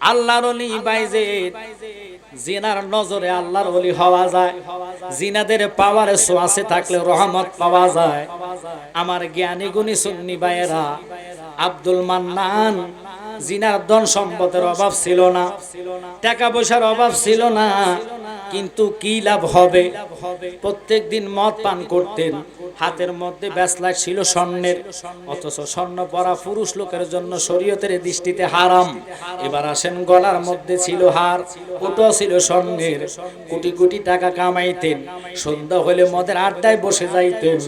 আল্লাহর অলি বাইজে জিনার নজরে আল্লাহর অলি হওয়া যায়। জিনাদের পাওয়ারে সোয়াসে থাকলে রহমত পাওয়া যায়। আমার জ্ঞানী গুণী সুন্নি ভাইয়েরা, আব্দুল মান্নান, জিনার ধন সম্পদের অভাব ছিল না। টাকা পয়সার অভাব ছিল না। কিন্তু কি লাভ হবে? প্রত্যেক দিন মদ পান করতেন। হাতের মধ্যে ব্যাসলাইট ছিল স্বর্ণের। অথচ স্বর্ণ পরা পুরুষ লোকের জন্য শরীয়তের দৃষ্টিতে হারাম। এবার আসেন গলার মধ্যে ছিল হার। ওটাও ছিল স্বর্ণের। কোটি কোটি টাকা কামাইতেন। সন্ধ্যা হলে মদের আড্ডায় বসে যাইতেন।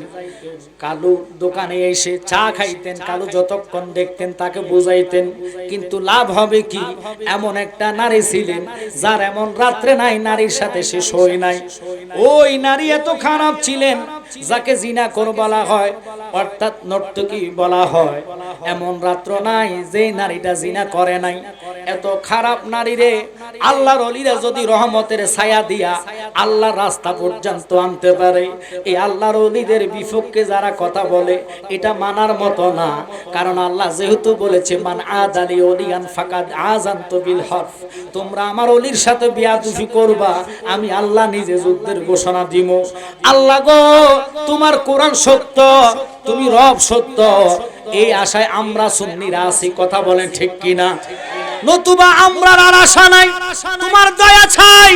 কালু দোকানে এসে চা খাইতেন। কালু যতক্ষণ দেখতেন তাকে বুঝাইতেন। কিন্তু লাভ হবে কি? এমন একটা নারী ছিলেন যার এমন রাত্রে নাই নারীর সাথে সে হই নাই। ওই নারী এত খারাপ ছিলেন, যাকে জিনা কর বলা হয়, অর্থাৎ নর্তকী বলা হয়। এমন রাত্র নাই যে নারীটা জিনা করে নাই। এত খারাপ নারী রে। আল্লাহর অলিরা যদি রহমতের ছায়া দিয়া আল্লাহর রাস্তা পর্যন্ত আনতে পারে, এই আল্লাহর অলিদের বিপক্ষে যারা কথা বলে, এটা মানার মতো না। কারণ আল্লাহ যেহেতু বলেছে, মান আদালি অলিয়ান ফাকাদ আজান্ত বিল হরফ। তোমরা আমার অলির সাথে বিয়া বিয়াদুফি করবা, আমি আল্লাহ নিজে যুদ্ধের ঘোষণা দিব। আল্লাহ গো, তোমার কোরআন সত্য, তুমি রব সত্য। এই আশায় আমরা সুন্নিরা আছি, কথা বলেন ঠিক কিনা? নতুবা আমরা আর আশা নাই। তোমার দয়া ছাই।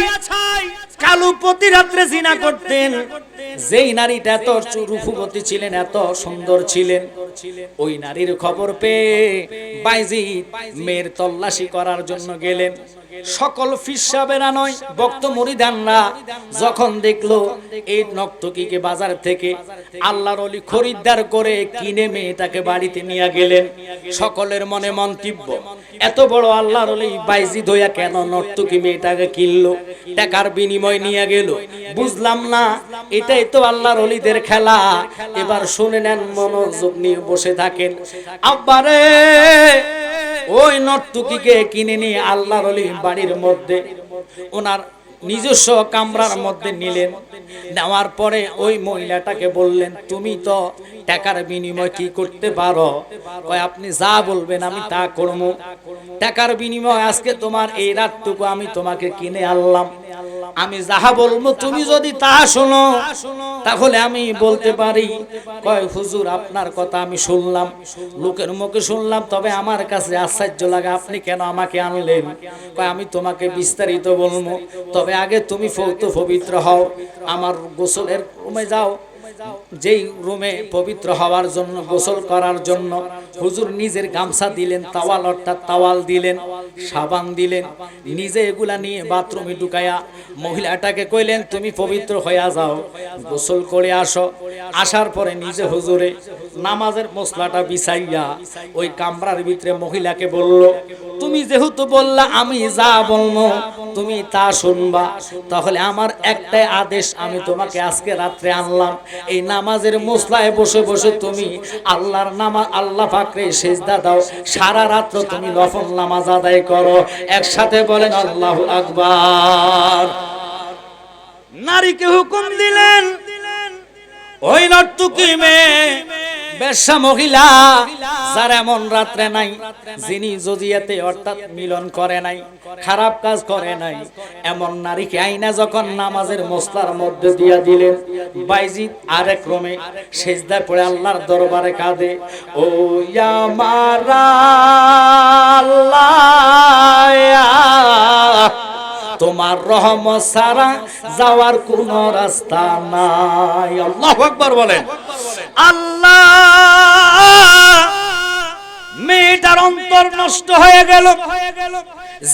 কালু প্রতি রাত্রে জিনা করতেন। যেই নারীটা এত রূপবতী ছিলেন, এত সুন্দর ছিলেন, ওই নারীর খবর পেয়ে বাইজি মেয়ের তল্লাশি করার জন্য গেলেন। সকল ফিসাবেরা নয় বক্ত মরিদানরা যখন দেখল এই নক্তকিকে বাজার থেকে আল্লাহর অলি খরিদ্দার করে কিনে মেয়েটাকে বাড়িতে নিয়ে গেলেন। সকলের মনে মন্তব্য এত বড় আল্লাহর অলি বাইজি ধইয়া কেন নর্তকী মেয়েটাকে কিনলো? টাকার বিনিময় নিয়ে গেল? বুঝলাম না এটাই তো আল্লাহর অলিদের খেলা। এবার শুনে নেন মনোযোগ নিয়ে বসে থাকেন। আব্বারে, ওই নর্তুকিকে কিনে নিয়ে আল্লাহর অলি বাড়ির মধ্যে। ওনার নিজস্ব কামরার মধ্যে নিলেন। নেওয়ার পরে ওই মহিলাটাকে বললেন, তুমি তো টাকার বিনিময় কি করতে পারো? কয়, আপনি যা বলবেন আমি তা করব। টাকার বিনিময় আজকে তোমার এই রাতটুকু আমি তোমাকে কিনে আনলাম। আমি যাহা বলব তুমি যদি তা শোনো, তাহলে আমি বলতে পারি। কয়, হুজুর, আপনার কথা আমি শুনলাম। লোকের মুখে শুনলাম, তবে আমার কাছে আশ্চর্য লাগে, আপনি কেন আমাকে আনলেন? কয়, আমি তোমাকে বিস্তারিত বলব। তবে আগে তুমি ফৌত পবিত্র হও আমার গোসলের কমে যাও। যেই রুমে পবিত্র হওয়ার জন্য, গোসল করার জন্য হুজুর নিজের গামছা দিলেন, তাওয়াল অর্থাৎ তাওয়াল দিলেন, সাবান দিলেন, নিজে এগুলা নিয়ে বাথরুমে ঢুকাইয়া মহিলাটাকে কইলেন, তুমি পবিত্র হইয়া যাও, গোসল করে আসো। আসার পরে নিজে হুজুরে নামাজের মশলাটা বিছাইয়া ওই কামরার ভিতরে মহিলাকে বলল, তুমি যেহেতু বললা, আমি যা বলব, তুমি তা শুনবা। তাহলে আমার একটাই আদেশ, আমি তোমাকে আজকে রাত্রে আনলাম। এই নামাজের মশলায় বসে বসে তুমি আল্লাহর নামাজ আল্লাহ ফাকরে সেজদা দাও। সারা রাত্র তুমি নফল নামাজ আদায় করো। একসাথে বলেন, আল্লাহ আকবার। নারীকে হুকুম দিলেন, ওই নর্তুকি মেয়ে বেশ্যা মহিলা, যার এমন রাত্রে নাই, যিনি জজিয়াতে অর্থাৎ মিলন করে নাই, খারাপ কাজ করে নাই, এমন নারীকে আইনা যখন নামাজের মশলার মধ্যে দিয়া দিলেন বাইজিৎ আরেক রোমে সেজদা পড়ে আল্লাহর দরবারে কাঁদে, ও মারা আল্লাহ তোমার রহমত সারা যাওয়ার কোন রাস্তা নাই। আল্লাহ আকবার বলেন। আল্লাহ, মেয়েটার অন্তর নষ্ট হয়ে গেল।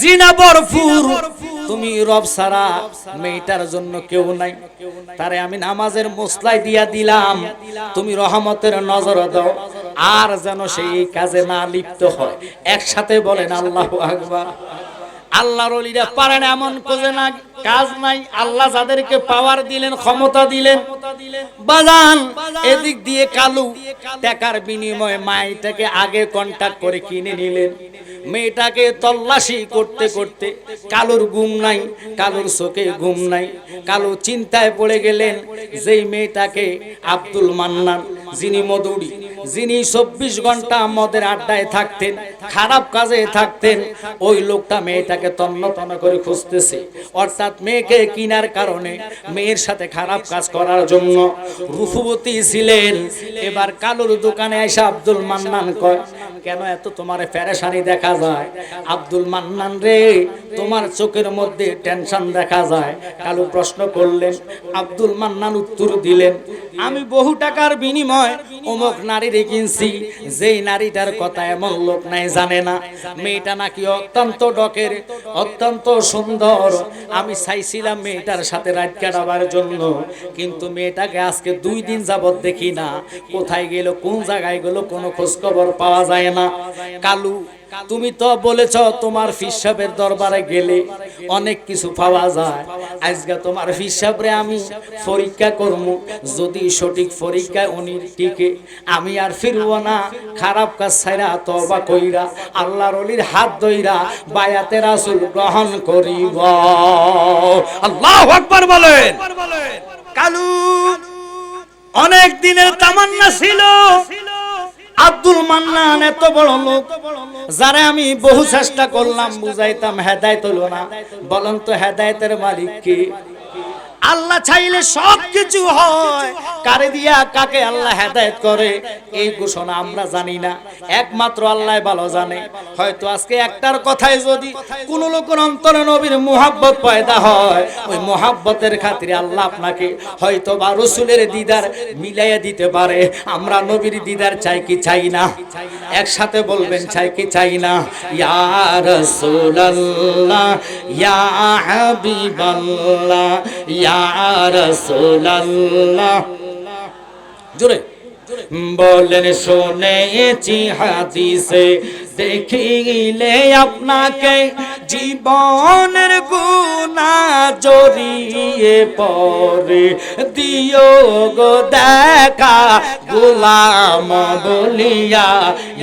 জিনা বরফুর তুমি রব সারা মেয়েটার জন্য কেউ নাই। তারে আমি নামাজের মশলাই দিয়া দিলাম। তুমি রহমতের নজর দাও। আর যেন সেই কাজে না লিপ্ত হয়। একসাথে বলেন, আল্লাহ আকবার। আল্লাহর অলিরা পারে না এমন কোজে না। কাজ নাই, আল্লাহ যাদেরকে পাওয়ার দিলেন, ক্ষমতা দিলেন। বাজান, এদিক দিয়ে কালু টাকার বিনিময়ে মাইটাকে আগে কন্টাক্ট করে কিনে নিলেন। মেয়েটাকে তল্লাশি করতে করতে কালুর ঘুম নাই, কালুর চোখে ঘুম নাই। কালু চিন্তায় পড়ে গেলেন, যেই মেয়েটাকে আব্দুল মান্নান, যিনি মদুড়ি যিনি চব্বিশ ঘণ্টা মদের আড্ডায় থাকতেন, খারাপ কাজে থাকতেন, ওই লোকটা মেয়েটাকে তন্ন তন্ন করে খুঁজতেছে। অর্থাৎ মেয়েকে কিনার কারণে মেয়ের সাথে খারাপ কাজ করার জন্য রূপবতী ছিলেন। এবার কালুর দোকানে এসে আব্দুল মান্নান কয়, কেন এত তোমার প্যারেশানি দেখা যায়? আব্দুল মান্নান রে, তোমার চোখের মধ্যে টেনশন দেখা যায়। কালু প্রশ্ন করলেন, আব্দুল মান্নান উত্তর দিলেন, আমি বহু টাকার বিনিময় অমুক নারীরে কিনছি, যেই নারীটার কথা এমন লোক নাই, জানে না। মেয়েটা নাকি অত্যন্ত ডকের, অত্যন্ত সুন্দর। আমি চাইছিলাম মেয়েটার সাথে রাত কাটাবার জন্য, কিন্তু মেয়েটাকে আজকে দুই দিন যাবৎ দেখি না। কোথায় গেল, কোন জায়গায় গেল, কোনো খোঁজখবর পাওয়া যায় না। কালু তুমি তো বলেছ তোমার ফিসাবের দরবারে গেলে অনেক কিছু পাওয়া যায়। আজকে তোমার ফিসাবরে আমি পরীক্ষা করব যদি সঠিক পরীক্ষায় উনি টিকে, আমি আর ফিরব না। খারাপ কাজ ছাইরা তবা কইরা, আল্লাহর অলির হাত ধইরা বায়াতে রাসূল গ্রহণ করিব। আল্লাহু আকবার বলেন। কালু, অনেক দিনের তামান্না ছিল। আব্দুল মান্নান এত বড় লোক, যারে আমি বহু চেষ্টা করলাম, বুঝাইতাম হেদায়ত হলো না। বলেন তো হেদায়তের মালিক কি? আল্লাহ চাইলে সব কিছু হয়। কারে দিয়া কাকে আল্লাহ হেদায়েত করে? এই ঘোষণা আমরা জানি না। একমাত্র আল্লাহ ভালো জানে। হয়তো আজকে একটার কথায় যদি কোন লোকের অন্তরে নবীর মোহাব্বত পয়দা হয়, ওই মোহাব্বতের খাতিরে আল্লাহ আপনাকে হয়তো বা রসুলের দিদার মিলাইয়া দিতে পারে। আমরা নবীর দিদার চাই কি চাই না? একসাথে বলবেন, চাই কি চাই না? ইয়া রাসূলুল্লাহ, ইয়া হাবিবাল্লাহ জোরে। বলেন, শুনেছি হাদিসে, দেখিলে আপনাকে জীবনের গুণা জড়িয়ে পরে দিও গো, দেখা গোলাম বলিয়া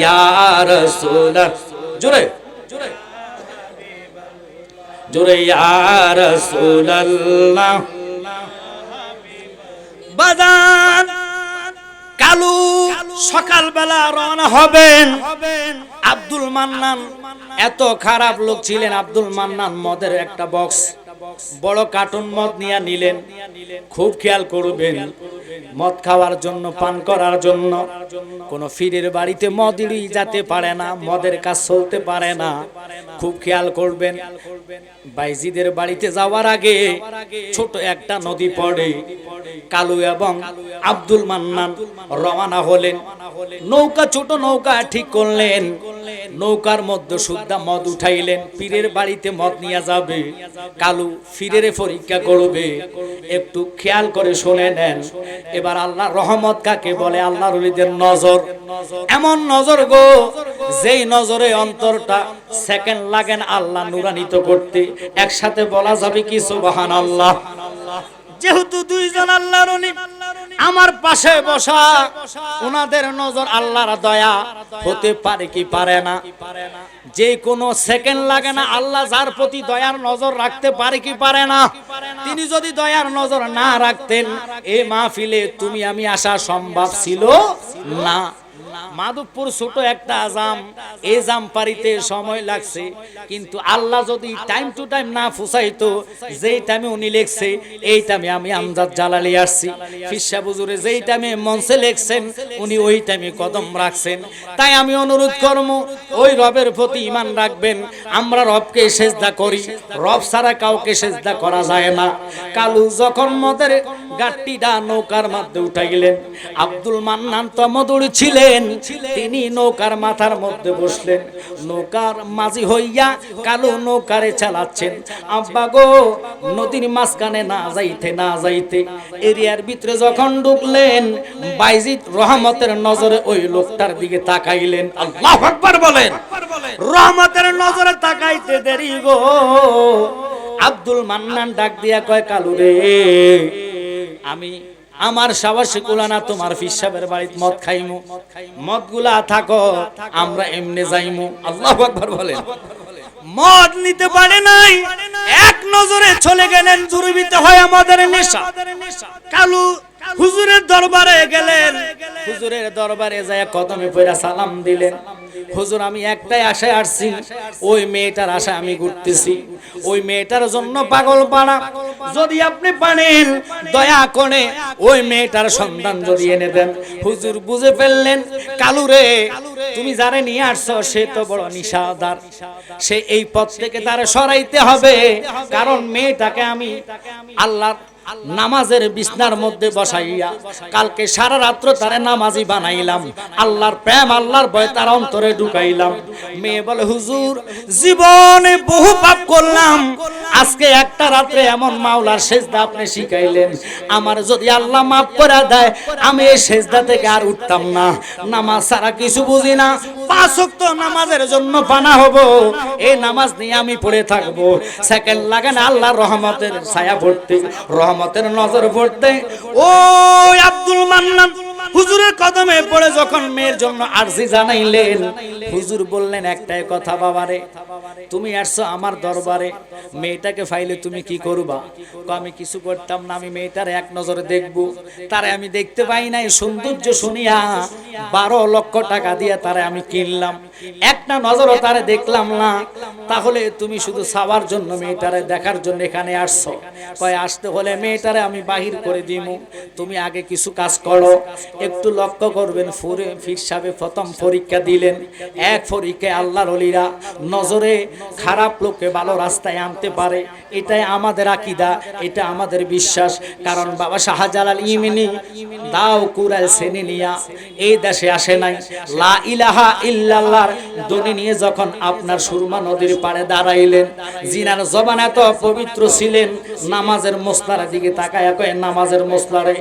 ইয়ার সোলা জোরে। জোরে ইয়ার সোল্লাহ বাজান। কালু সকালবেলা রওনা হবেন। আব্দুল মান্নান, এত খারাপ লোক ছিলেন আব্দুল মান্নান মদের একটা বক্স। বড় কার্টুন মদ নিয়ে নিলেন। খুব খেয়াল করবেন, মদ খাওয়ার জন্য, পান করার জন্য। কোন ফিরের বাড়িতে মদই যেতে পারে না, মদের কাজ চলতে পারে না। খুব খেয়াল করবেন, বাইজিদের বাড়িতে যাওয়ার আগে ছোট একটা নদী পড়ে। কালু এবং আব্দুল মান্নান রওনা হলেন। নৌকা, ছোট নৌকা ঠিক করলেন। নৌকার মধ্যে সুদ্ধা মদ উঠাইলেন। পীরের বাড়িতে মদ নিয়ে যাবে। কালু ফিরের পরীক্ষা করবে। একটু খেয়াল করে শুনে নেন। এবার আল্লাহ রহমত কাকে বলে? আল্লাহ রলিদের নজর। এমন নজর গো, যেই নজরে অন্তরটা সেকেন্ড লাগেন আল্লাহ নুরানিত করতে। একসাথে বলা যাবে কি সুবাহান আল্লাহ যেহেতু দুইজন আল্লাহর আমার পাশে বসা ওনাদের নজর আল্লাহর দয়া হতে পারে কি পারে না? যে কোনো সেকেন্ড লাগে না, আল্লাহ যার প্রতি দয়ার নজর রাখতে পারে কি পারে না? তিনি যদি দয়ার নজর না রাখতেন, এ মাহফিলে তুমি আমি আসা সম্ভব ছিল না। মাধবপুর ছোট একটা জাম এই জাম পারিতে সময় লাগছে। কিন্তু আল্লাহ যদি টাইম টু টাইম না ফুসাইতো, যেই টাইমে উনি লেখছে, এই টাইমে আমি আমজাদ জালালি আসছি। ফিসা বুজুরে যেই টাইমে মঞ্চে লেখছেন, উনি ওই টাইমে কদম রাখছেন। তাই আমি অনুরোধ করব, ওই রবের প্রতি ইমান রাখবেন। আমরা রবকে সেজদা করি, রব ছাড়া কাউকে সেজদা করা যায় না। কালু যখন মদের গাট্টিটা নৌকার মধ্যে উঠাইলেন আব্দুল মান্নান তমদুর ছিলেন, তিনি নৌকার মাথার মধ্যে বসলেন। নৌকার মাঝি হইয়া কালো নৌকারে চালাচ্ছেন। আব্বা গো, নদীর মাঝখানে না যাইতে না যাইতে। এরিয়ার ভিতরে যখন ঢুকলেন, বাইজিদ রহমতের নজরে ওই লোকটার দিকে তাকাইলেন। আল্লাহ আকবার বলেন, রহমতের নজরে তাকাইতে দেরি গো। আব্দুল মান্নান ডাক দিয়া কয়, কালু রে আমি আমার সাবাসী কুলানা তোমার ফিসাবের বাড়িতে মদ খাইমু। মদগুলা থাকো, আমরা এমনি যাইমু। আল্লাহ আকবার বলেন। মদ নিতে পারে নাই। এক নজরে চলে গেলেন জুরুবিতে হয় আমাদের নেশা। কালু হুজুরের দরবারে গেলেন। হুজুরের দরবারে যায় কদমে পয়রা সালাম দিলেন। হুজুর, আমি একটাই আশায় আসছি, ওই মেয়েটার আশায় আমি ঘুরতেছি। ওই মেয়েটার জন্য পাগল পাড়া যদি আপনি পারেন দয়া করে ওই মেয়েটার সন্ধান যদি এনে দেন। হুজুর বুঝে ফেললেন কালুরে তুমি যারে নিয়ে আসছো, সে তো বড় নিশাদার। সে এই পথ থেকে তারে সরাইতে হবে। কারণ মেয়েটাকে আমি আল্লাহর নামাজের বিছনার মধ্যে বসাইয়া কালকে সারা রাত্র তারে নামাজি বানাইলাম। আল্লাহর প্রেম আল্লাহর ভয় তার অন্তরে ঢুকাইলাম। মেয়ে বলে হুজুর জীবনে বহু পাপ করলাম। আজকে একটা রাত্রে এমন মাওলার সেজদা আপনি শিখাইলেন। আমার যদি আল্লাহ মাফ করে দেয়, আমি এই সেজদা থেকে আর উঠতাম না। নামাজ ছাড়া কিছু বুঝি না। পাঁচ ওয়াক্ত নামাজের জন্য পানা হব। এই নামাজ নিয়ে আমি পড়ে থাকব। সেকেন্ড লাগে না আল্লাহর রহমতের ছায়া পড়তে, রহমতের নজর পড়তে। ও আব্দুল মান্নান হুজুরের কদমে পড়ে যখন মেয়ের জন্য আরজি জানাইলেন, হুজুর বললেন, একটাই কথা বাবারে, তুমি আসছো আমার দরবারে, মেয়েটাকে ফাইলে তুমি কি করবা? আমি কিছু করতাম না, আমি মেয়েটার এক নজরে দেখব। তারে আমি দেখতে পাই নাই, সৌন্দর্য শুনিয়া বারো লক্ষ টাকা দিয়ে তারে আমি কিনলাম। একটা নজরও তারে দেখলাম না। তাহলে তুমি শুধু সাবার জন্য মেয়েটারে দেখার জন্য এখানে আসছো। কয়, আসতে হলে মেয়েটারে আমি বাহির করে দিমু। তুমি আগে কিছু কাজ করো। একটু লক্ষ্য করবেন ফুরে ফির সাহেব প্রথম পরীক্ষা দিলেন। এক পরীক্ষায় আল্লাহর অলিরা নজরে খারাপ লোককে ভালো রাস্তায় আনতে পারে। এটাই আমাদের আকিদা, এটা আমাদের বিশ্বাস। কারণ বাবা শাহজালাল ইমিনি দাও কুরাল শ্রেণি নিয়া এই দেশে আসে নাই। লা ইলাহা ইল্লাল্লাহর দনি নিয়ে যখন আপনার সুরমা নদীর পাড়ে দাঁড়াইলেন, জিনার জবান এত পবিত্র ছিলেন, নামাজের মোসলার দিকে তাকায় কয়, নামাজের মোসলারে,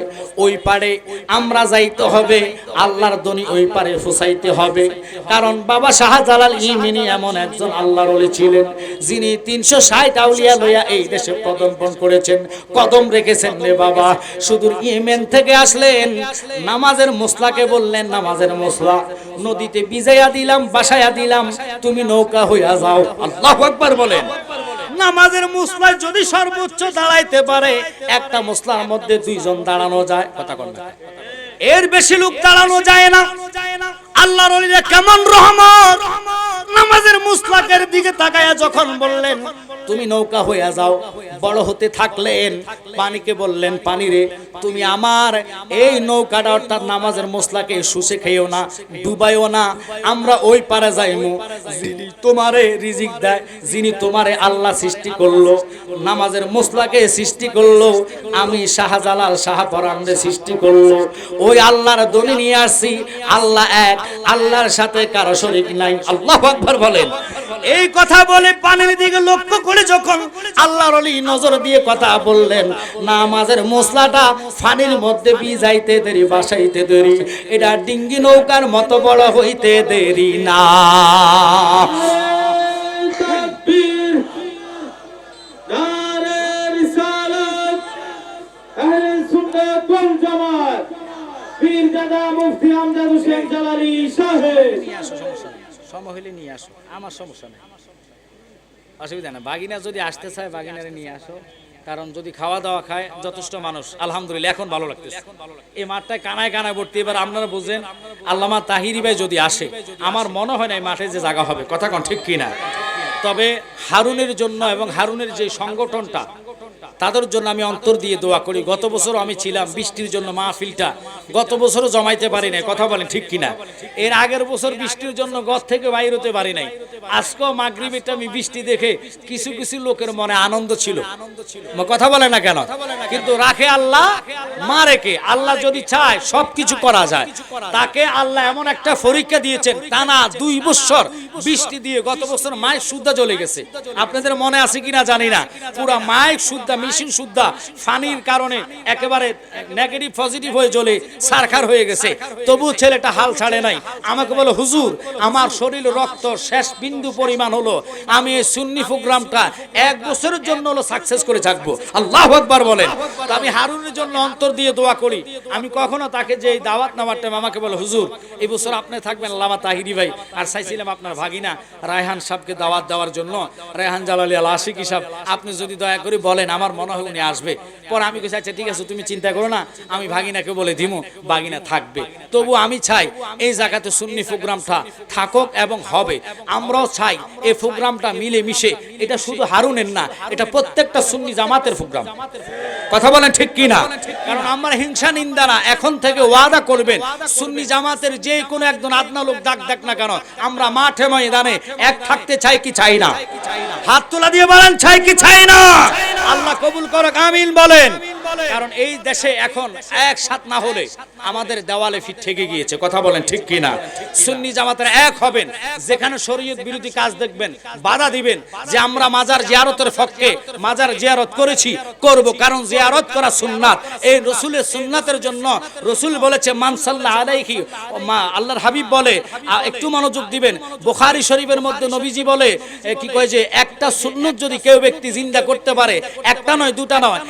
ওই পাড়ে আমরা যাইতে হবে, আল্লাহর দনি ওই পারে ফুসাইতে হবে। কারণ বাবা শাহজালাল ইমিনি এমন একজন আল্লাহর ওলি ছিলেন, যিনি তিনশো ষাট আউলিয়া লইয়া এই দেশে পদম্পন করেছেন। কদম রেখেছেন রে বাবা শুধু ইয়েমেন থেকে আসলেন, নামাজের মোসলাকে বললেন, নামাজের মোসলা নদীতে বিজাইয়া দিলাম বাসায়া দিলাম, তুমি নৌকা হইয়া যাও। আল্লাহ একবার বলেন। নামাজের মুসলায় যদি সর্বোচ্চ দাঁড়াইতে পারে, একটা মশলার মধ্যে দুইজন দাঁড়ানো যায়। কথা কন। এর বেশি লোক দাঁড়ানো যায় না। আল্লাহর ওলিরা কেমন রহমত? নামাজের মুসলাকের দিকে তাকায়া যখন বললেন, তুমি নৌকা হইয়া যাও, বড় হতে থাকলেন। পানিকে বললেন, পানি রে, তুমি আমার এই নৌকাটা অর্থাৎ নামাজের মশলাকে শুষে খেয়েও না ডুবাইও না। আমরা ওই পারে যাইমু। যিনি তোমারে রিজিক দেয়, যিনি তোমারে আল্লাহ সৃষ্টি করল, নামাজের মশলাকে সৃষ্টি করল, আমি শাহজালাল শাহপরানরে সৃষ্টি করল। ওই আল্লাহর দলি নিয়ে আসছি, আল্লাহ এক, আল্লাহর সাথে কারও শরীক নাই। আল্লাহ আকবার বলেন। এই কথা বলে পানির দিকে লক্ষ্য করে যখন আল্লাহর অলি নজর দিয়ে কথা বললেন, নামাজের মশলাটা ফানির মধ্যে বিজাইতে দেরি, বাসাইতে দেরি। এটা ডিঙ্গি নৌকার মতো বড় হইতে দেরি না। দাদা মুফতি আমজাদ হোসেন জালালি সাহেব। নিয়ে আসো, আমার সমস্যা নেই। অসুবিধা না বাগিনা যদি আসতে চায়, বাগিনারে নিয়ে আসো। কারণ যদি খাওয়া দাওয়া খায়, যথেষ্ট মানুষ। আলহামদুলিল্লাহ, এখন ভালো লাগতেছে। এই মাঠটায় কানায় কানায় ভর্তি। এবার আপনারা বুঝেন, আল্লামা তাহিরি ভাই যদি আসে, আমার মনে হয় না এই মাঠে যে জায়গা হবে। কথা কোন ঠিক কিনা? তবে হারুনের জন্য এবং হারুনের যে সংগঠনটা তাদের জন্য আমি অন্তর দিয়ে দোয়া করি। গত বছরও আমি ছিলাম বৃষ্টির জন্য মাহফিলটা। গত বছরও জমাইতে পারি নাই, কথা বলেন ঠিক কিনা? এর আগের বছর বৃষ্টির জন্য ঘর থেকে বাইর হতে পারি নাই। আজকেও মাগরিবিটা আমি বৃষ্টি দেখে কিছু কিছু লোকের মনে আনন্দ ছিল। কথা বলে না কেন? কিন্তু রাখে আল্লাহ মা রেখে আল্লাহ যদি চায় সব কিছু করা যায়। তাকে আল্লাহ এমন একটা পরীক্ষা দিয়েছেন, টানা দুই বছর বৃষ্টি দিয়ে গত বছর মায়ের সুদ্ধা চলে গেছে। আপনাদের মনে আছে কিনা জানি না। পুরা মায়ের সুদ্ধা মেশিন সুদ্ধা ফানির কারণে একেবারে নেগেটিভ পজিটিভ হয়ে চলে সারখার হয়ে গেছে। তবু ছেলেটা হাল ছাড়ে নাই। আমাকে বলে হুজুর আমার শরীর রক্ত শেষ বিন্দু পরিমাণ হলো। আমি এই সুন্নি প্রোগ্রামটা এক বছরের জন্য হলো সাকসেস করে থাকব। আল্লাহ আকবার বলেন। তো আমি হারুনের জন্য অন্তর দিয়ে দোয়া করি। আমি কখনো তাকে যে এই দাওয়াত নামার টাইম আমাকে বলে হুজুর এই বছর আপনি থাকবেন লামা তাহিরি ভাই। আর চাইছিলাম আপনার ভাই ভাগিনা, রায়হান সাহেবকে দাওয়াত দেওয়ার জন্য। রায়হান জালালি আল আশিক সাহেব, আপনি যদি দয়া করে বলেন, আমার মনে হয় উনি আসবে। পর আমি কেছি আচ্ছা ঠিক আছে, তুমি চিন্তা করো না, আমি ভাগিনাকে বলে দিমু, ভাগিনা থাকবে। তবু আমি চাই, এই জায়গাতে সুন্নি প্রোগ্রামটা থাকুক এবং হবে। আমরাও চাই, এই প্রোগ্রামটা মিলে মিশে এটা শুধু হারুনের না, এটা প্রত্যেকটা সুন্নি জামাতের প্রোগ্রাম। কথা বলেন ঠিক কি না কারণ আমরা হিংসা নিন্দা না, এখন থেকে ওয়াদা করবেন, সুন্নি জামাতের যে কোনো একজন আদনা লোক ডাক ডাক না কেন, আমরা মাঠে ময়দানে এক থাকতে চাই কি চাই না? হাত তোলা দিয়ে বলেন চাই কি চাই না। আল্লাহ কবুল করক আমিন বলেন। কারণ এই দেশে এখন একসাথ না হলে আমাদের দেওয়ালে ফিট থেকে গিয়েছে। কথা বলেন ঠিক কি না সুন্নি জামাতের এক হবেন, যেখানে শরীয়ত বিরোধী কাজ দেখবেন, বাধা দিবেন যে আমরা মাজার জিয়ারতের পক্ষে মাজার জিয়ারত করেছি, করব। কারণ জিয়ারত করা সুন্নাত। এই রসুলের সুন্নাতের জন্য রসুল বলেছে মানসাল্লাহ আলাইহি মা আল্লাহর হাবিব বলে একটু মনোযোগ দিবেন। বুখারী শরীফের মধ্যে নবীজি বলে কি কয় যে, একটা সুন্নত যদি কেউ ব্যক্তি জিন্দা করতে পারে, একটা নয়, দুটা নয়,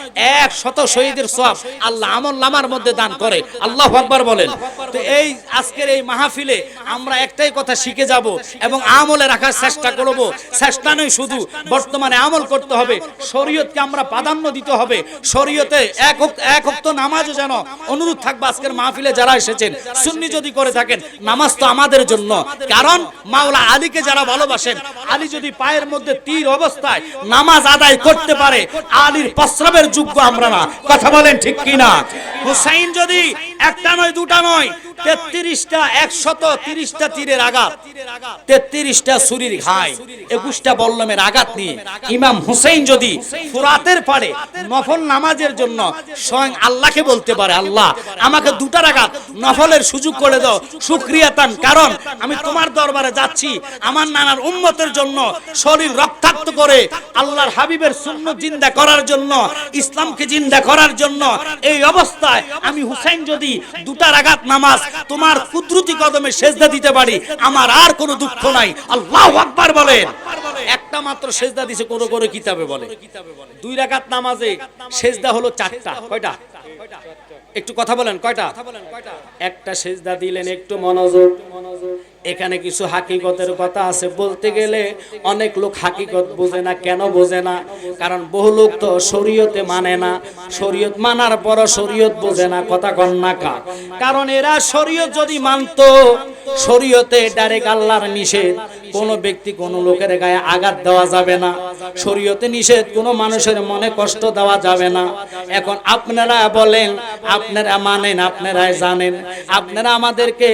এক শত শহীদের সব আল্লাহ আমল নামার মধ্যে দান করে। আল্লাহ আকবার বলেন। তো এই আজকের এই মাহফিলে আমরা একটাই কথা শিখে যাব এবং আমলে রাখার চেষ্টা করব। চেষ্টা নয় শুধু, বর্তমানে আমল করতে হবে। শরীয়তকে আমরা প্রাধান্য দিতে হবে। শরীয়তে এক এক হক্ত নামাজও যেন অনুরোধ থাকবে আজকের মাহফিলে যারা এসেছেন। সুন্নি যদি করে থাকেন, নামাজ তো আমাদের জন্য। কারণ মাওলা আলীকে যারা ভালোবাসেন, আলী যদি পায়ের মধ্যে তীর অবস্থায় নামাজ আদায় করতে পারে, আলীর প্রস্রাবের যোগ্য আমরা না। কথা বলেন ঠিক কি না হুসাইন যদি একটা নয়, দুটা নয়, তেত্রিশটা, একশত তিরিশটা তীরের আঘাত, তেত্রিশটা ছুরির ঘাই, একুশটা বল্লমের আঘাত নিয়ে ইমাম হুসেইন যদি ফুরাতের পারে নফল নামাজের জন্য স্বয়ং আল্লাহকে বলতে পারে, আল্লাহ, আমাকে দুটার আঘাত নফলের সুযোগ করে দাও, শুক্রিয়া তান কারণ আমি তোমার দরবারে যাচ্ছি, আমার নানার উম্মতের জন্য শরীর রক্তাক্ত করে, আল্লাহর হাবিবের শূন্য জিন্দা করার জন্য, ইসলামকে জিন্দা করার জন্য এই অবস্থায় আমি হুসাইন যদি দুটা রাগাত নামাজ তোমার কুদরতি কদমে সেজদা দিতে পারি, আমার আর কোনো দুঃখ নাই। আল্লাহ আকবার বলেন। একটা মাত্র সেজদা দিছে, কোনো করে কিতাবে বলে। দুই রাকাত নামাজে সেজদা হলো চারটা। কয়টা? একটু কথা বলেন, কয়টা? একটা সেজদা দিলেন, একটু মনোযোগ। এখানে কিছু হাকিকতের কথা আছে। বলতে গেলে অনেক লোক হাকিকত বোঝে না, কেন বোঝে না? কারণ বহু লোক তো শরীয়তে মানে না। শরীয়ত মানার পর শরীয়ত বোঝে না, কথা কন্যাকা কারণ এরা শরীয়ত যদি মানতো, শরীয়তে ডাইরেক্ট আল্লাহর নিষেধ। কোনো ব্যক্তি কোনো লোকের গায়ে আঘাত দেওয়া যাবে না। শরীয়তে নিষেধ, কোনো মানুষের মনে কষ্ট দেওয়া যাবে না। এখন আপনারা বলেন, আপনারা মানেন আপনারাই জানেন। আপনারা আমাদেরকে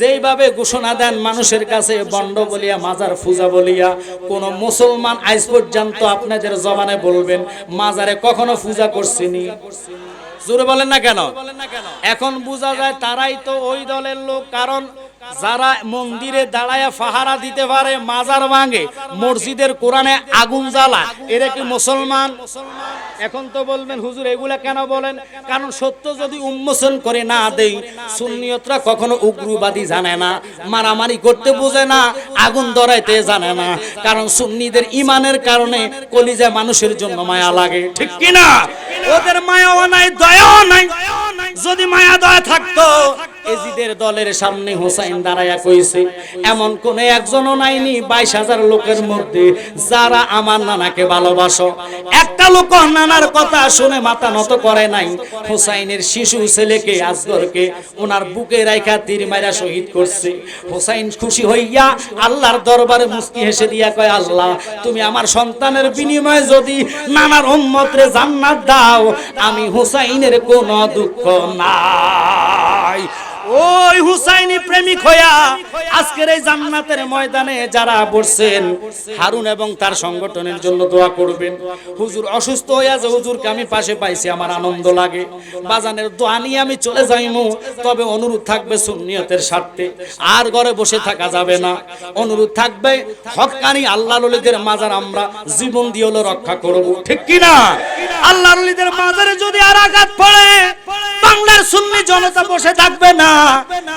যেইভাবে ঘোষণা দেন, মানুষের কাছে বন্ড বলিয়া, মাজার পূজা বলিয়া, কোন মুসলমান আজ পর্যন্ত আপনাদের জবানে বলবেন, মাজারে কখনো পূজা করছিনি। জোরে বলেন না কেন? এখন বোঝা যায় তারাই তো ওই দলের লোক, কারণ যারা মন্দিরে দাঁড়ায় ফাহারা দিতে পারে, মাজার ভাঙে, মসজিদের কোরআনে আগুন জ্বালা, এরা কি মুসলমান? এখন তো বলবেন, হুজুর, এগুলা কেন বলেন? কারণ সত্য যদি উন্মোচন করে না দেই, সুন্নিয়তরা কখনো উগ্রবাদী জানে না, মারামারি করতে বোঝে না, আগুন ধরাইতে জানে না। কারণ সুন্নিদের ইমানের কারণে কলিজা মানুষের জন্য মায়া লাগে, ঠিক কি না ওদের মায়াও নাই, দয়াও নাই। যদি মায়া দয়া থাকতো এজিদের দলের সামনে হোসাইন দাঁড়ায়া কইছে, এমন কোন একজনও নাইনি বাইশ হাজার লোকের মধ্যে যারা আমার নানাকে ভালোবাসো। একটা লোক নানার কথা শুনে মাথা নত করে নাই। হোসাইনের শিশু ছেলেকে, আজগরকে ওনার বুকে রাইখা তীর মাইরা শহীদ করছে। হোসাইন খুশি হইয়া আল্লাহর দরবারে মুস্কি হেসে দিয়া কয়, আল্লাহ, তুমি আমার সন্তানের বিনিময়ে যদি নানার উম্মতরে জান্নাত দাও, আমি হুসাইনের কোনো দুঃখ নাই। ওই হুসাইনি প্রেমিক হইয়া আজকের এই জান্নাতের ময়দানে যারা বসছেন, হারুন এবং তার সংগঠনের জন্য দোয়া করবেন। হুজুর অসুস্থ হইয়া যে হুজুরকে আমি পাশে পাইছি, আমার আনন্দ লাগে। বাজানের দোয়া নিয়ে আমি চলে যাইমু, তবে অনুরোধ থাকবে সুন্নিয়তের স্বার্থে। আর ঘরে বসে থাকা যাবে না। অনুরোধ থাকবে, হকানি আল্লাহ ললিদের মাজার আমরা জীবন দিয়ে হলো রক্ষা করব। ঠিক কি না আল্লাহ ললিদের মাজারে যদি আর আঘাত পড়ে, বাংলার সুন্নি জনতা বসে থাকবে না।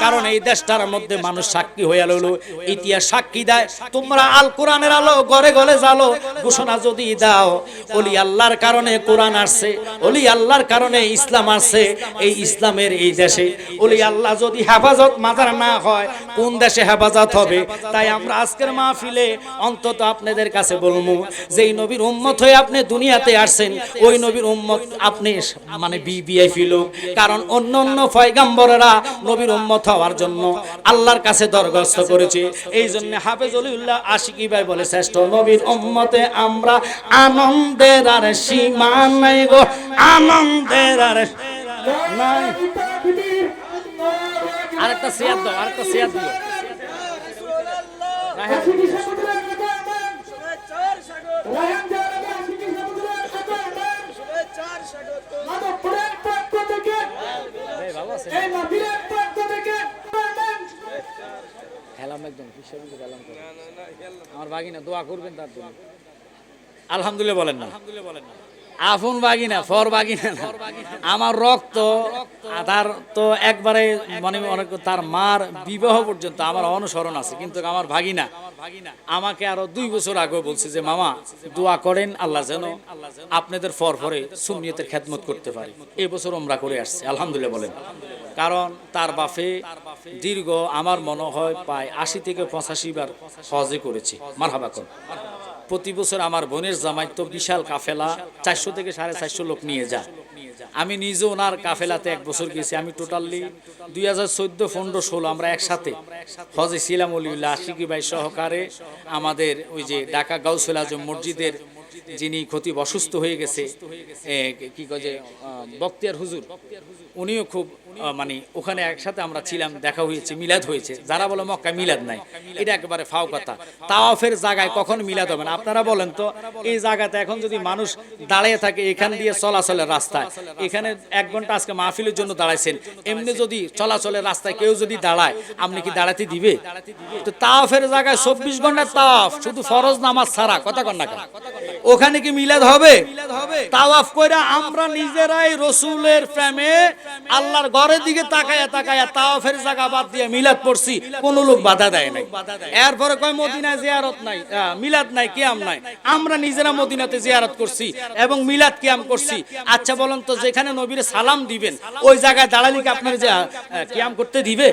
কারণ এই দেশটার মধ্যে মানুষ সাক্ষী হয়ে আলো ইতিহাস সাক্ষী দেয়। তোমরা আল কোরআনের আলো ঘরে ঘরে জালো ঘোষণা যদি দাও ওলি আল্লাহর কারণে কোরআন আসছে ওলি আল্লাহর কারণে ইসলাম আসছে, এই ইসলামের এই দেশে। ওলি আল্লাহ যদি হেফাজত মাজার না হয়, কোন দেশে হেফাজত হবে? তাই আমরা আজকের মাহফিলে অন্তত আপনাদের কাছে বলব, যেই নবীর উম্মত হয়ে আপনি দুনিয়াতে আসছেন, ওই নবীর উম্মত আপনি মানে বিবিআইপি লোক। কারণ অন্য অন্য ফয়গাম্বরেরা নবীর উম্মত হওয়ার জন্য আল্লাহর কাছে দরখাস্ত করেছে। এই জন্য হাফেজ অলিউল্লাহ আশিকি ভাই বলে শ্রেষ্ঠ নবীর উম্মতে আমরা আনন্দের আর সীমা নাই গো আনন্দের আর নাই। আরেকটা শেয়ার দাও আরেকটা শেয়ার দিও। এই খেলাম একদম হিসাবে খেলাম আমার বাগিনা দোয়া করবেন তার জন্য। আলহামদুলিল্লাহ বলেন না। আলহামদুলিল্লাহ বলেন না। আফুন বাগিনা, ফর বাগিনা আমার রক্ত তার তো একবারে মানে অনেক তার মার বিবাহ পর্যন্ত আমার অনুসরণ আছে, কিন্তু আমার ভাগিনা, আমাকে আরও দুই বছর আগে বলছে যে, মামা, দোয়া করেন, আল্লাহ যেন আপনাদের ফর ফরে সুন্নিয়তের খেদমত করতে পারি। এই বছর আমরা করে আসছি, আলহামদুলিল্লাহ বলেন। কারণ তার বাফে দীর্ঘ, আমার মনে হয়, প্রায় আশি থেকে পঁচাশি বার হজে করেছে। মারহাবা কর। প্রতি বছর আমার বোনের জামাই তো বিশাল কাফেলা, চারশো থেকে সাড়ে চারশো লোক নিয়ে যা আমি নিজে ওনার কাফেলাতে এক বছর গেছি, আমি টোটালি দুই হাজার চোদ্দ, পনেরো, ষোলো আমরা একসাথে হজে ছিলাম অলিউল্লাহ আশিকি ভাই সহকারে আমাদের ওই যে ঢাকা গাউসুল আজম মসজিদের যিনি খতিব অসুস্থ হয়ে গেছে কি যে বক্তিয়ার হুজুর, উনিও খুব মানে ওখানে একসাথে আমরা ছিলাম, দেখা হয়েছে, মিলাদ হয়েছে। যারা বলে মক্কা মিলাদ নাই, এটা একেবারে ফাও কথা। তাওয়াফের জায়গায় কখন মিলাদ হবে না। আপনারা বলেন তো, এই জায়গাতে এখন যদি মানুষ দাঁড়িয়ে থাকে, এখান দিয়ে চলাচলের রাস্তায়, এখানে এক ঘণ্টা আজকে মাহফিলের জন্য দাঁড়াইছেন, এমনি যদি চলাচলের রাস্তায় কেউ যদি দাঁড়ায়, আপনি কি দাঁড়াতে দিবে? তো তাওয়াফের জায়গায় চব্বিশ ঘণ্টা তাওয়াফ, শুধু ফরজ নামাজ ছাড়া, কথা কন না কেন? ওখানে কি মিলাদ হবে? তাওয়াফ কইরা আমরা নিজেরাই রসুলের প্রেমে আল্লাহর ঘরের দিকে তাকায়া তাকায়া তাওয়াফের জায়গা বাদ দিয়ে মিলাদ পড়ছি। কোন লোক বাধা দেয় নাই। এরপরে কয়, মদিনায় জিয়ারত নাই। মিলাদ নাই, কিয়াম নাই। আমরা নিজেরা মদিনাতে জিয়ারত করছি এবং মিলাদ কিয়াম করছি। আচ্ছা বলেন তো, যেখানে নবীর সালাম দিবেন, ওই জায়গায় দাঁড়ালে কি আপনার যে কিয়াম করতে দিবে?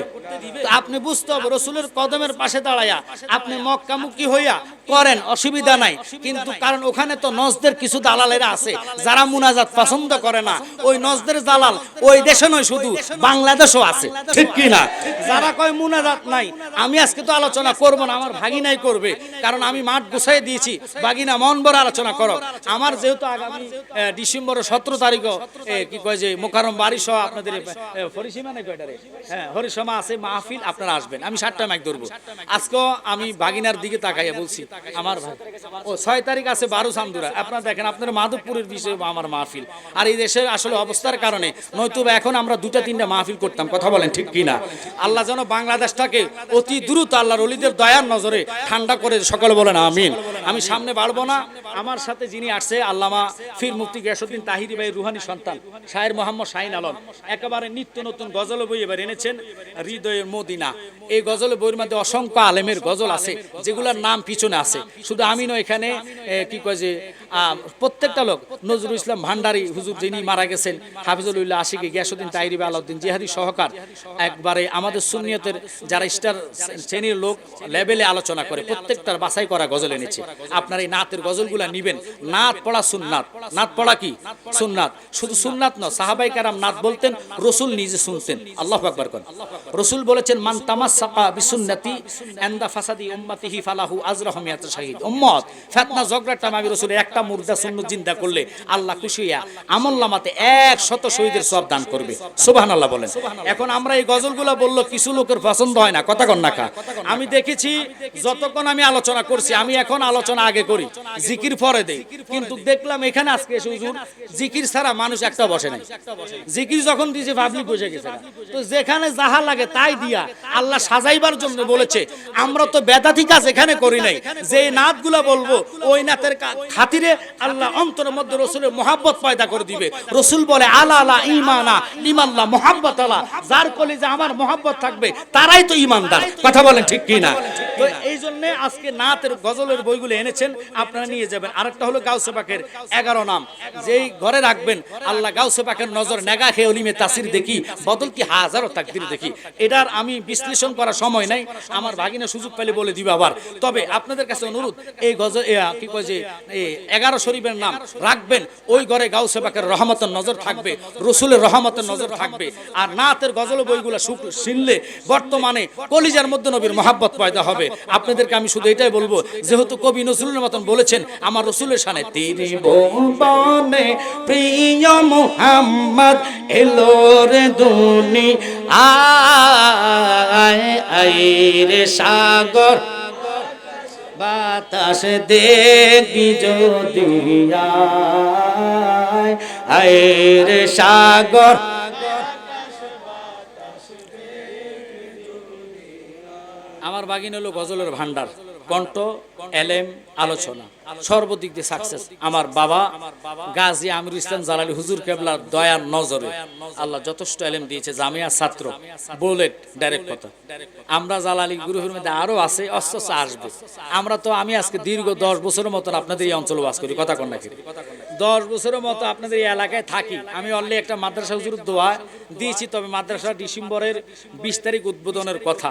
আপনি বুঝতে হবে, রসুলের কদমের পাশে দাঁড়ায়া আপনি মক্কামুখী হইয়া করেন, অসুবিধা নাই। কিন্তু কারণ ওখানে তো নজদের কিছু দালালেরা আছে। যারা মুনাজাত পছন্দ করে না, ওই নজদের দালাল, ওই দেশে নয় শুধু, বাংলাদেশও আছে। ঠিক কি না? যারা কয় মুনাজাত নাই, আমি আজকে তো আলোচনা করব না, আমার ভাগিনাই করবে, কারণ আমি মাঠ গুছাই দিয়েছি। বাগিনা মন বড় আলোচনা করো। আমার যেহেতু আগামী ডিসেম্বরের সতেরো তারিখও কি কয় যে, মোকারম বাড়ি সহ আপনাদের হরিসীমা নাকি ওইটারে? হ্যাঁ হরিসীমা আছে, মাহফিল, আপনারা আসবেন। আমি সাতটা মাইক ধরবো। আজকেও আমি বাগিনার দিকে তাকাইয়া বলছি। আমার ও, ছয় তারিখ আছে বারো চান্দুরা আপনারা দেখেন, আপনার মাধবপুরের বিষয়ে আমার মাহফিল। আর এই দেশের আসলে অবস্থার কারণে নয়তো এখন আমরা দুটা তিনটা মাহফিল করতাম, কথা বলেন ঠিক কি না আল্লাহ যেন বাংলাদেশটাকে অতি দ্রুত আল্লাহর অলিদের দয়ার নজরে ঠান্ডা করে, সকলে বলেন আমিন। আমি সামনে বাড়বো না। আমার সাথে যিনি আসছে আল্লামা ফির মুফতি গিয়াসুদ্দিন তাহিরি ভাই রুহানি সন্তান শাহের মোহাম্মদ শাহিন আলম। একেবারে নিত্য নতুন গজল বই এবার এনেছেন, হৃদয়ের মদিনা। এই গজল বইয়ের মধ্যে অসংখ্য আলেমের গজল আছে, যেগুলোর নাম পিছনে আছে। শুধু আমি নয় এখানে কি কয় যে প্রত্যেকটা লোক, নজরুল ইসলাম ভান্ডারি হুজুর যিনি মারা গেছেন, হাফিজুল্লাহ আশিকি, গিয়াসুদ্দিন তাহিরি আলাউদ্দিন, জিহাদি সহকার, একবারে আমাদের সুন্নিয়তের যারা স্টার শ্রেণির লোক, লেভেলে আলোচনা করে, প্রত্যেকটার বাছাই করা গজল এনেছে। আপনার এই নাতের গজলগুলা নিবেন। নাত পড়া সুন্নাত। নাত পড়া কি? সুন্নাত। শুধু সুন্নাত নয়, সাহাবাই কারাম নাত বলতেন, রসুল নিজে শুনতেন। আল্লাহ আকবর করেন রসুল বলেছেন, মান তামাসসাকা বিসুন্নতি এন্দা ফাসাদি উম্মতিহি ফালাহু আজরাহমিয়াত শাহিদ। উম্মত, ফেতনা ঝগড়াটা আমি রসুলের একটা মুর্দা শূন্য চিন্তা করলে আল্লাহ খুশি হইয়া আমল নামাতে এক শত শহীদের সব দান করবে। সুবহান আল্লাহ বলেন এখন আমরা এই গজলগুলো বলল কিছু লোকের পছন্দ হয় না কথা কন না কা। আমি দেখেছি যতক্ষণ আমি আলোচনা করছি আমি এখন আলোচনা আগে করি জিকির পরে দেই। কিন্তু দেখলাম এখানে আজকে এসে হুজুর জিকির ছাড়া মানুষ একটা বসে নাই। জিকির যখন দিয়েছে ভাবলি বসে গেছে তো যেখানে যাহা লাগে তাই দিয়া আল্লাহ সাজাইবার জন্য বলেছে আমরা তো বেদাতি কাজ এখানে করি নাই। যে নাতগুলা বলব ওই নাতের কা- খাতিরে ছাড়িলে আল্লাহ অন্তরের মধ্যে রসুলের মোহাব্বত পয়দা করে দিবে। রসুল বলে, আলা আলা ইমানা লিমাল্লাহ মোহাব্বত আলা যার কলিজে আমার মোহাব্বত থাকবে, তারাই তো ইমানদার কথা বলেন ঠিক কি না? তো এই জন্য আজকে নাতের গজলের বইগুলো এনেছেন, আপনারা নিয়ে যাবেন। আরেকটা হলো গাউসে পাকের এগারো নাম। যেই ঘরে রাখবেন, আল্লাহ গাউসে পাকের নজর নেগা খেয়ে অলিমে তাসির দেখি, বদল কি হাজারো তাকদির দেখি। এটার আমি বিশ্লেষণ করার সময় নাই, আমার ভাগিনা সুযোগ পেলে বলে দিবে আবার। তবে আপনাদের কাছে অনুরোধ, এই গজল কি কয় যে এগারো শরীফের নাম রাখবেন, ওই ঘরে গাউসে পাকের রহমতের নজর থাকবে, রসুলের রহমতের নজর থাকবে। আর নাতের গজল বইগুলো শুনলে বর্তমানে কলিজার মধ্যে নবীর মহাব্বত পয়দা হবে। আপনাদেরকে আমি শুধু এটাই বলব, যেহেতু কবি নজরুলের মতন বলেছেন, আমার রসুলের সানে তিনি বনে প্রিয় মুহাম্মদ, এলো রে দুনি আয় আয় রে সাগর। বাতাস দেখবি যদি আয়। আয় রে সাগর। আমার বাগিন হলো গজলের ভান্ডার কণ্ঠ, এলেম, আলোচনা। সর্বদিক দিয়ে সাকসেস আমার বাবা গাজী আমির ইসলাম জালালি হুজুর কেবলার দয়ার নজরে আল্লাহ যথেষ্ট এলেম দিয়েছে জামিয়া ছাত্র। বুলেট ডাইরেক্ট কথা। আমরা জালালি গ্রুপের মধ্যে আরও আছে অস্ত্র আসবে। আমরা তো আমি আজকে দীর্ঘ দশ বছরের মতন আপনাদের এই অঞ্চলে বাস করি কথা কন্যা দশ বছরের মতো আপনাদের এই এলাকায় থাকি। আমি অলরেডি একটা মাদ্রাসা হুজুর দোয়া দিয়েছি তবে মাদ্রাসা ডিসেম্বরের বিশ তারিখ উদ্বোধনের কথা।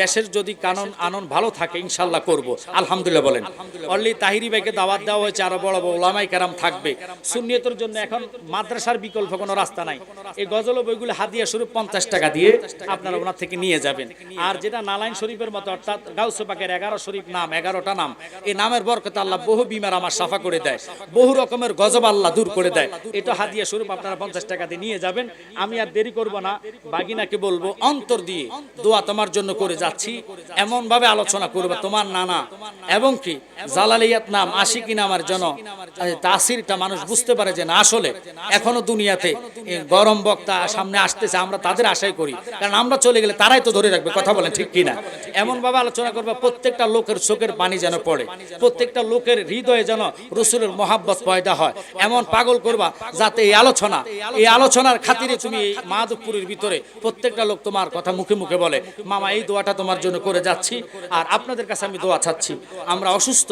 দেশের যদি কানন আনন ভালো থাকে ইনশাল্লাহ করব। আলহামদুলিল্লাহ বলেন অলরেডি তাহিরি ভাইকে দাওয়াত দেওয়া হয়েছে, আরও বড় বড় ওলামাই কেরাম থাকবে। সুন্নিয়তের জন্য এখন মাদ্রাসার বিকল্প কোনো রাস্তা নাই। এই গজল বইগুলো হাদিয়া স্বরূপ পঞ্চাশ টাকা দিয়ে আপনারা ওনার থেকে নিয়ে যাবেন। আর যেটা নালাইন শরীফের মতো, অর্থাৎ গাউসে পাকের এগারো শরীফ নাম, এগারোটা নাম, এই নামের বরকতে আল্লাহ বহু বিমার আমার সাফা করে দেয়। বহু রকমের গজব আল্লাহ দূর করে দেয়। এটা হাদিয়া স্বরূপ আপনারা পঞ্চাশ টাকা দিয়ে নিয়ে যাবেন। আমি আর দেরি করব না, বাগিনাকে বলব, অন্তর দিয়ে দোয়া তোমার জন্য করে যাচ্ছি। এমন ভাবে আলোচনা করবে তোমার নানা, এবং কি? জালালিয়াত নাম, আশিকি নামার জন্য তাসিরটা মানুষ বুঝতে পারে যে না, আসলে এখনও দুনিয়াতে গরম বক্তা সামনে আসতেছে, আমরা তাদের আশাই করি। কারণ আমরা চলে গেলে তারাই তো ধরে রাখবে, কথা বলেন ঠিক কিনা। এমন ভাবে আলোচনা করবে, প্রত্যেকটা লোকের চোখের পানি যেন পড়ে, প্রত্যেকটা লোকের হৃদয়ে যেন রসুলের মহাব্বত পয়দা হয়। এমন পাগল করবা যাতে এই আলোচনা, এই আলোচনার খাতিরে তুমি এই মাধবপুরের ভিতরে প্রত্যেকটা লোক তোমার কথা মুখে মুখে বলে, মামা, এই দোয়াটা তোমার জন্য করে যাচ্ছি, আর আপনাদের কাছে আমি দোয়া চাচ্ছি। আমরা অসুস্থ,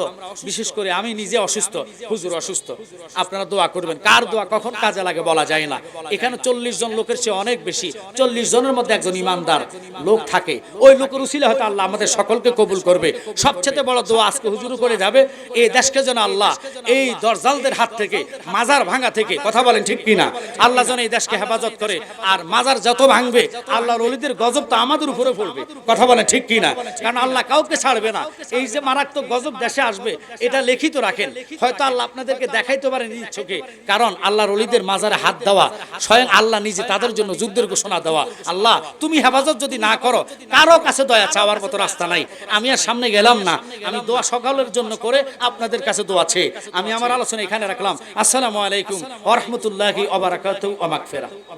বিশেষ আমি নিজে অসুস্থ। হুজুর অসুস্থ। আপনারা দোয়া করবেন। কার দোয়া কখন কাজে লাগে বলা যায় না। এখানে চল্লিশ জন লোকের চেয়ে অনেক বেশি। চল্লিশ জনের মধ্যে একজন ইমানদার লোক থাকে। ওই লোকের উসিলে হয়তো আল্লাহ আমাদের সকলকে কবুল করবে। সবচেয়ে বড় দোয়া আজকে হুজুর করে যাবে। এই দেশকে যেন আল্লাহ এই দরজালদের হাত থেকে, মাজার ভাঙা থেকে, কথা বলেন ঠিক কিনা? আল্লাহ যেন এই দেশকে হেফাজত করে। আর মাজার যত ভাঙবে, আল্লাহর অলিদের গজব তো আমাদের উপরে পড়বে। কথা বলেন ঠিক কিনা? কারণ আল্লাহ কাউকে ছাড়বে না। এই যে মারাত্মক গজব দেশে আসবে, এটা লিখিত রাখেন হয়তো আল্লাহ আপনাদেরকে দেখাইতে পারে নিজ চোখে কারণ আল্লাহর অলিদের মাজারে হাত দেওয়া স্বয়ং আল্লাহ নিজে তাদের জন্য যুদ্ধের ঘোষণা দেওয়া। আল্লাহ তুমি হেফাজত যদি না করো কারও কাছে দয়া চাওয়ার মতো রাস্তা নাই। আমি আর সামনে গেলাম না। আমি দোয়া সকালের জন্য করে আপনাদের কাছে দোয়া আছে আমি আমার আলোচনা এখানে রাখলাম। আসসালামু আলাইকুম। ওরহমতুল্লাহি ওবারাকাতু ওয়া মাগফিরাহ।